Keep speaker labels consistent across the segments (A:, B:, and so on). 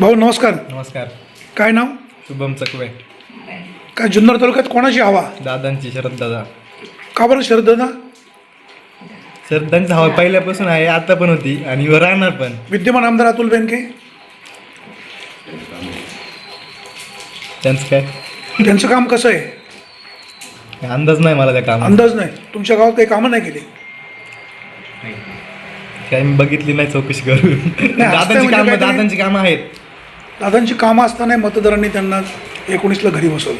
A: भाऊ नमस्कार.
B: नमस्कार.
A: काय नाव?
B: शुभम चकवे.
A: काय जुन्नर तालुक्यात कोणाची हवा?
B: दादांची शरद दादा.
A: का बरं शरद दादा?
B: शरदांची हवा पहिल्यापासून आहे आता पण होती आणि वर राहणार पण.
A: विद्यमान आमदार अतुल बेनके?
B: त्यांचं काय?
A: त्यांचं काम कसं आहे?
B: अंदाज नाही मला त्या कामात
A: अंदाज नाही. तुमच्या गावात काही कामं नाही केली?
B: काय मी बघितली नाही चौकशी करून. दादांची
A: म्हणजे
B: कामं
A: काहीतरी-
B: दादांची कामं आहेत.
A: दादांची कामं असताना मतदारांनी त्यांना एकोणीसला घरी बसवलं.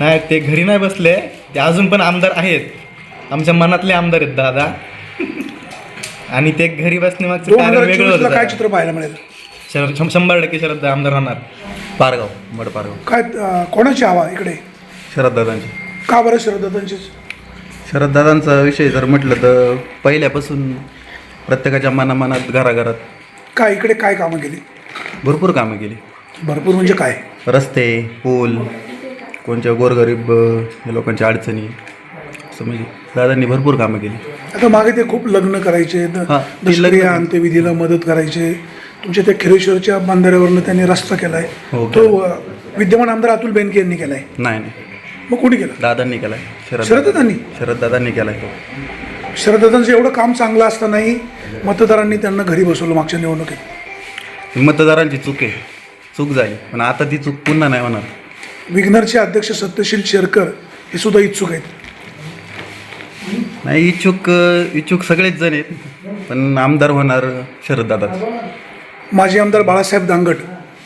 B: नाही ते घरी नाही बसले ते अजून पण आमदार आहेत. आमच्या मनातले आमदार आहेत दादा. आणि ते घरी बसण्यामागचं
A: दोन
B: कारण
A: हजार
B: वेगळं
A: चोवीसला
B: होतं
A: काय. चित्र पाहायला मिळेल?
B: शरद शं- शंभर टक्के शरद आमदार होणार
C: पारगाव मड पारगाव
A: काय अं, कोणाची हवा इकडे?
C: शरददादांची
A: का बरं शरद दादांचीच
C: शरददादांचा विषय जर म्हटलं तर पहिल्यापासून प्रत्येकाच्या मनामनात घराघरात.
A: काय इकडे काय कामं केली?
C: भरपूर कामं केली.
A: भरपूर म्हणजे काय?
C: रस्ते पूल कोणच्या गोरगरीब लोकांच्या अडचणी असं म्हणजे दादांनी भरपूर कामं केली.
A: आता मागे ते खूप लग्न करायचे
C: हा, ते
A: दशक्रिया
C: लग्न-
A: अंत्यविधीला मदत करायचे. तुमच्या त्या खिरेश्वरच्या बांधाऱ्यावरनं त्यांनी रस्ता केलाय.
C: हो,
A: तो अं, विद्यमान आमदार अतुल बेनके यांनी केलाय.
C: नाही नाही.
A: मग कोणी केला?
C: दादांनी केलाय.
A: शरददादांनी?
C: शरददादांनी केलाय तो.
A: शरददादांचं एवढं काम चांगलं असतानाही मतदारांनी त्यांना घरी बसवलं मागच्या निवडणुकीत.
C: ही मतदारांची चूक आहे. चूक झाली. पण आता ती चूक पुन्हा नाही होणार.
A: विघ्नरचे अध्यक्ष सत्यशील शेरकर हे सुद्धा इच्छुक आहेत.
C: नाही इच्छुक इच्छुक सगळेच जण आहेत. पण आमदार होणार शरददादाच
A: माजी आमदार बाळासाहेब दांगट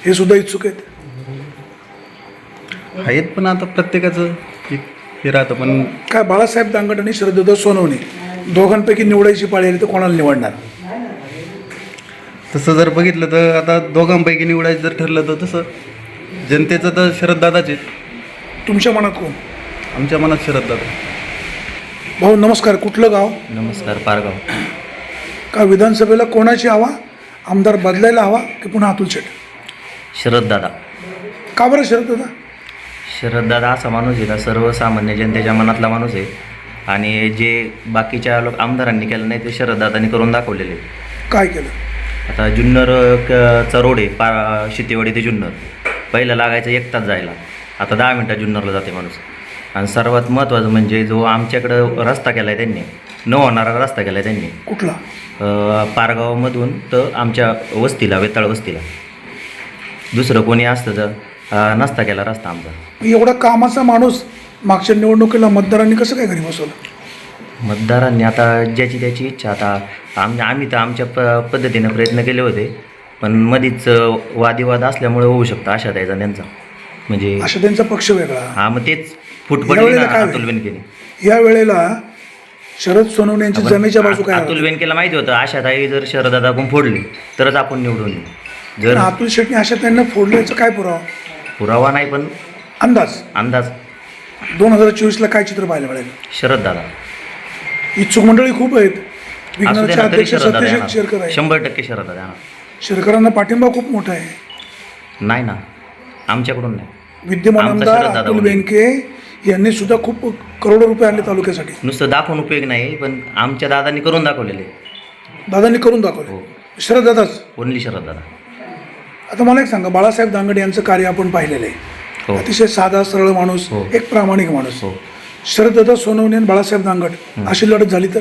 A: हे सुद्धा इच्छुक आहेत.
C: आहेत पण आता प्रत्येकाचं एक हे राहतं. पण
A: काय बाळासाहेब दांगट आणि शरददादा सोनवणे दोघांपैकी निवडायची पाळी आली तर कोणाला निवडणार?
C: तसं जर बघितलं तर आता दोघांपैकी निवडायचं जर ठरलं तर तसं जनतेचं तर शरददादाच आहेत.
A: तुमच्या मनात कोण?
C: आमच्या मनात शरददादा
A: भाऊ नमस्कार. कुठलं गाव?
D: नमस्कार पारगाव.
A: का विधानसभेला कोणाची हवा? आमदार बदलायला हवा की पुन्हा अतुल शेठ
D: शरददादा
A: का बरं शरददादा
D: शरददादा असा माणूस आहे का सर्वसामान्य जनतेच्या मनातला माणूस आहे. आणि जे बाकीच्या लोक आमदारांनी केलं नाही ते शरददादांनी करून दाखवलेले आहे.
A: काय केलं?
D: आता जुन्नर चा रोड आहे पा शितेवाडी ते जुन्नर. पहिलं लागायचं एक तास जायला. आता दहा मिनटात जुन्नरला जाते माणूस. आणि सर्वात महत्त्वाचं म्हणजे जो आमच्याकडं रस्ता केला आहे त्यांनी न होणारा रस्ता केला आहे त्यांनी.
A: कुठला?
D: पारगावमधून तर आमच्या वस्तीला वेताळ वस्तीला. दुसरं कोणी असतं तर नसता केला रस्ता आमचा.
A: एवढा कामाचा माणूस मागच्या निवडणुकीला मतदारांनी कसं काय घरी बसवलं?
D: मतदारांनी आता ज्याची त्याची इच्छा आता आम आम्ही तर आमच्या प पद्धतीनं प्रयत्न केले होते. पण मधीच अ, वादिवाद असल्यामुळे होऊ शकतं आशा द्यायचा त्यांचा. म्हणजे
A: अशा त्यांचा पक्ष वेगळा.
D: हा मग तेच फूट पडली
A: यावेळेला
D: ना अतुल? बेनकेने
A: या वेळेला शरद सोनवणे यांची जमेच्या बाजू काय
D: अतुल बेनकेला माहिती होतं आशाताई जर शरदादाकडून फोडली तरच आपण निवडून जर
A: अतुल शेटने अशा त्यांना फोडल्याचं काय पुरावा?
D: पुरावा नाही पण
A: अंदाज?
D: अंदाज.
A: दोन हजार चोवीसला काय चित्र पाहायला मिळेल?
D: शरददादा
A: इच्छुक मंडळी खूप आहेत.
D: असू दे
A: विघ्नरचे
D: ना तरी
A: अध्यक्ष
D: शरददादा
A: सत्यशील शेरकर
D: येणार.
A: आहे
D: शंभर टक्के शरददादा येणार.
A: शेरकरांना पाठिंबा खूप मोठा आहे.
D: नाही ना आमच्याकडून नाही.
A: विद्यमान
D: आमचा
A: आमदार अतुल. बेनके यांनी सुद्धा खूप करोडो रुपये आणले तालुक्यासाठी.
D: नुसतं दाखवून उपयोग नाही पण आमच्या दादांनी करून दाखवलेले.
A: दादांनी करून दाखवले.
D: हो.
A: शरद दादाच.
D: ओनली शरददादा
A: आता मला एक सांगा बाळासाहेब दांगडे यांचं कार्य आपण पाहिलेलं आहे.
D: हो.
A: अतिशय साधा सरळ माणूस
D: हो.
A: एक प्रामाणिक माणूस.
D: हो.
A: शरददादा सोनवणे आणि बाळासाहेब दांगड अशी लढत झाली तर?